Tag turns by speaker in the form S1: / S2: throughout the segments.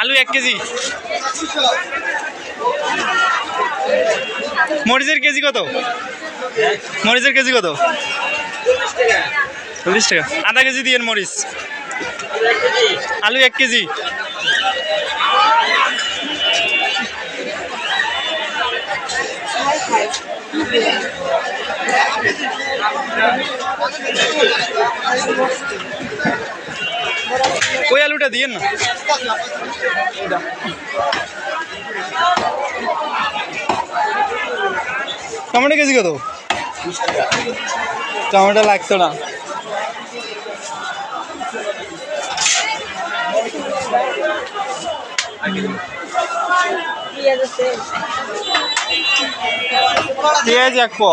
S1: আলু এক কেজি। মরিচের কেজি কত? মরিচের কেজি কত? চল্লিশ টাকা। আধা কেজি দিয়েন মরিচ। আলু এক কেজি। ওই আলুটা দিয়েন না। টমেটো কেজি কত? টমেটো লাগতো না। পেঁয়াজ এক পো।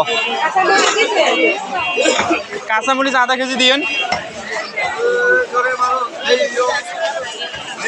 S1: কাঁচামরিচ আধা কেজি দিয়েন।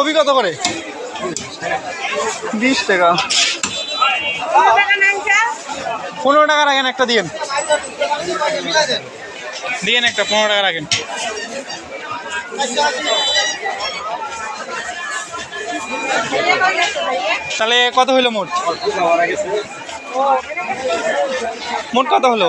S1: কপি কত করে? বিশ টাকা। পনেরো টাকা রাখেন একটা দিয়েন। দিয়েন একটা পনেরো টাকা রাখেন। তাহলে কত হলো মোট? মোট কত হলো?